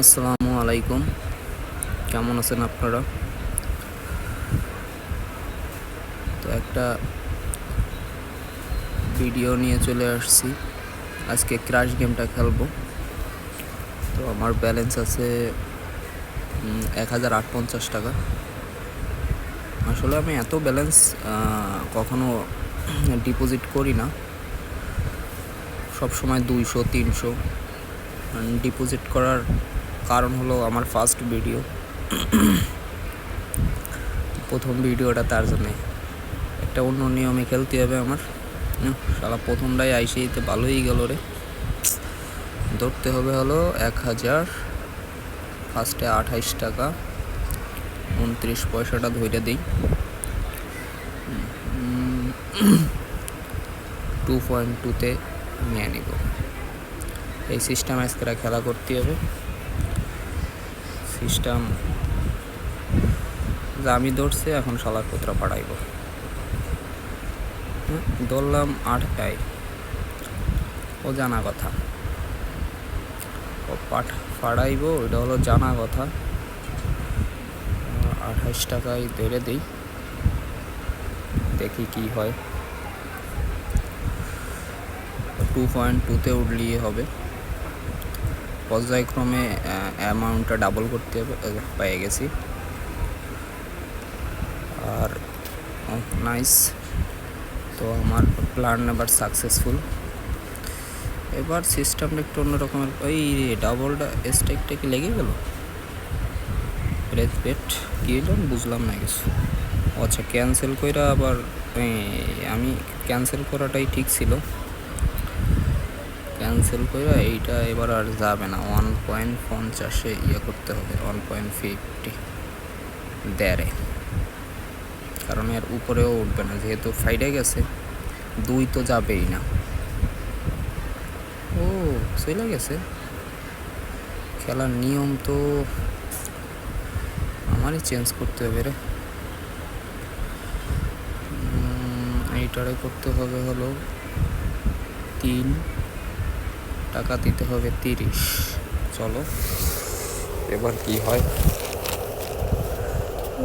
আসসালামু আলাইকুম। কেমন আছেন আপনারা? তো একটা ভিডিও নিয়ে চলে আসছি। আজকে ক্রাশ গেমটা খেলব। তো আমার ব্যালেন্স আছে এক হাজার টাকা। আসলে আমি এত ব্যালেন্স কখনো ডিপোজিট করি না। সব সময় দুইশো, তিনশো। ডিপোজিট করার কারণ হলো আমার ফার্স্ট ভিডিও প্রথম ভিডিওটা তার জন্যে। একটা অন্য নিয়মে খেলতে হবে আমার। সারা প্রথমটাই আইসিতে ভালোই গেল রে। ধরতে হবে হলো এক হাজার ফার্স্টে আঠাইশ টাকা, উনত্রিশ পয়সাটা ধরে দিই। টু পয়েন্ট টুতে নিয়ে নিব এই সিস্টেম আজকে খেলা করতে হবে। সিস্টেম যা আমি ধরছি, এখন শালার পুত্র পাঠাইব ধরলাম আট আই ও জানা কথা। ও পাঠ ফাড়াইব, ওইটা হলো জানা কথা। আঠাশ টাকায় ধরে দিই। দেখি কি হয়। টু পয়েন্ট টুতে উঠলিয়ে হবে। পর্যায়ক্রমে অ্যামাউন্টটা ডাবল করতে পেয়ে গেছি। আর নাইস তো আমার প্ল্যান এবার সাকসেসফুল এবার সিস্টেমটা একটু অন্য রকমের, ওই ডাবলটা স্টেকটা কি লেগে গেল? রেড পেট কি বুঝলাম না কিছু। আচ্ছা ক্যান্সেল কইরা আবার আমি ক্যান্সেল করাটাই ঠিক ছিল। ক্যান্সেল করে এইটা এবার আর যাবে না। ওয়ান পয়েন্ট পঞ্চাশে ইয়ে করতে হবে ওয়ান পয়েন্ট ফিফটি দেড়ে। কারণ এর উপরেও উঠবে না, যেহেতু ফাইডে গেছে, দুই তো যাবেই না। ও, চলে গেছে? খেলার নিয়ম তো আমারই চেঞ্জ করতে হবে রে। এইটারে করতে হবে হলো তিন টাকা দিতে হবে তিরিশ। চলো, এবার কি হয়?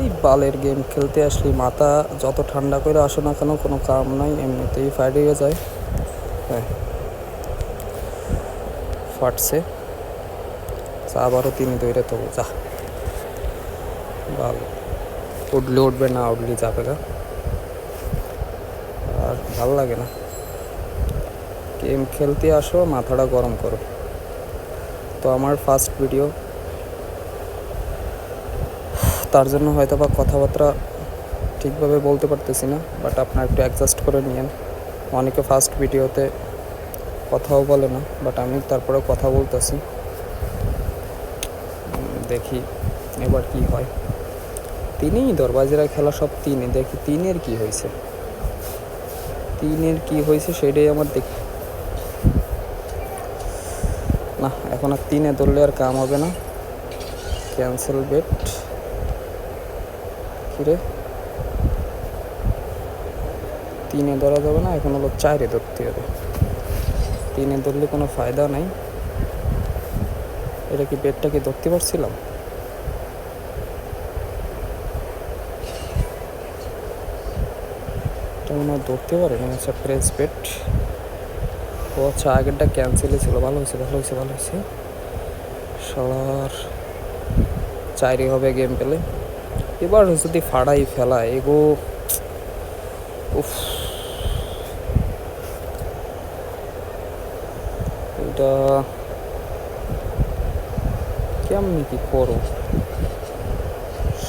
এই বালের গেম খেলতে আসলি মাথা যত ঠান্ডা করে আসো না কেন, কোনো কাম নাই, এমনিতেই ফাইট হয়ে যায়। হ্যাঁ। ফাটছে। আবারও তিনি দৌড়ে তো, যা। ভালো উঠলে উঠবে না, উঠলে যাবে গা আর ভালো লাগে না। গেম খেলতে আসো, মাথাটা গরম করো। তো আমার ফার্স্ট ভিডিও তার জন্য হয়তো বা কথাবার্তা ঠিকভাবে বলতে পারতেছি না বাট আপনার একটু অ্যাডজাস্ট করে নিয়েন। অনেকে ফার্স্ট ভিডিওতে কথাও বলে না বাট আমি তারপরে কথা বলতেছি। দেখি এবার কি হয়। তিনই দরবাজিরা খেলা সব তিনই, দেখি তিনের কি হয়েছে। তিনের কি হয়েছে সেটাই আমার দেখি। না, এখন আর তিনে ধরলে আর কাম হবে না। ক্যান্সেল বেট কিরে তিনে ধরা যাবে না, এখন হলো চারে ধরতে হবে। তিনে ধরলে কোনো ফায়দা নাই। এটা কি বেডটা কি ধরতে পারছিলাম? ধরতে পারে প্রেস বেট ও আচ্ছা আগেরটা ক্যান্সেলই ছিল। ভালো হয়েছে ভালো হয়েছে ভালো হয়েছে। সবার চাইরি হবে গেম পেলে। এবার যদি ফাড়াই ফেলা এগো। উফ। এটা কেমনি কি করো?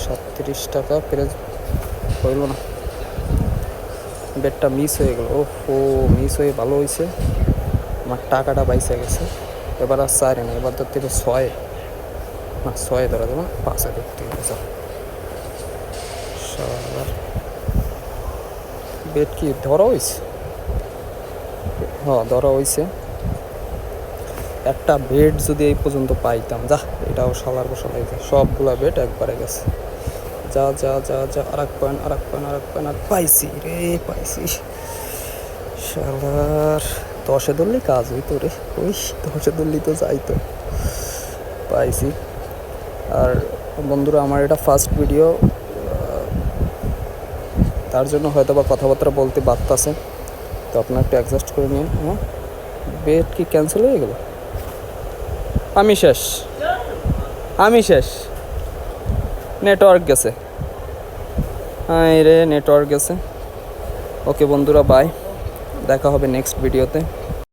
সাতত্রিশ টাকা প্রাইস হইল না। বেডটা মিস হয়ে গেল। ও মিস হয়ে ভালো হয়েছে। আমার টাকাটা বাইসে গেছে। এবার আর চারে না, এবার ধরতে হবে ছয়। না, ছয় ধরা না, পাঁচে ধরতে স্যার বেড কি ধরা হয়েছে? হ্যাঁ ধরা হয়েছে। একটা বেড যদি এই পর্যন্ত পাইতাম, যা, এটাও সালার বসালাই সবগুলা বেড একবারে গেছে। যা যা যা যা আর এক পয়েন্ট আর এক পয়েন্ট আর এক পয়েন্ট আর পাইছি রে, পাইছি। শালার, দশে ধরলে কাজ হইতো রে। ওই দশে ধরলি তো যাইতো। পাইছি। আর বন্ধুরা, আমার এটা ফার্স্ট ভিডিও তার জন্য হয়তো বা কথাবার্তা বলতে বাড়তেছে তো আপনার একটু অ্যাডজাস্ট করে নিন হ্যাঁ? বেড কি ক্যান্সেল হয়ে গেল? আমি শেষ। আমি শেষ। নেটওয়ার্ক গেছে। হ্যাঁ রে নেটওয়ার্ক গেছে। ওকে বন্ধুরা বাই দেখা হবে নেক্সট ভিডিওতে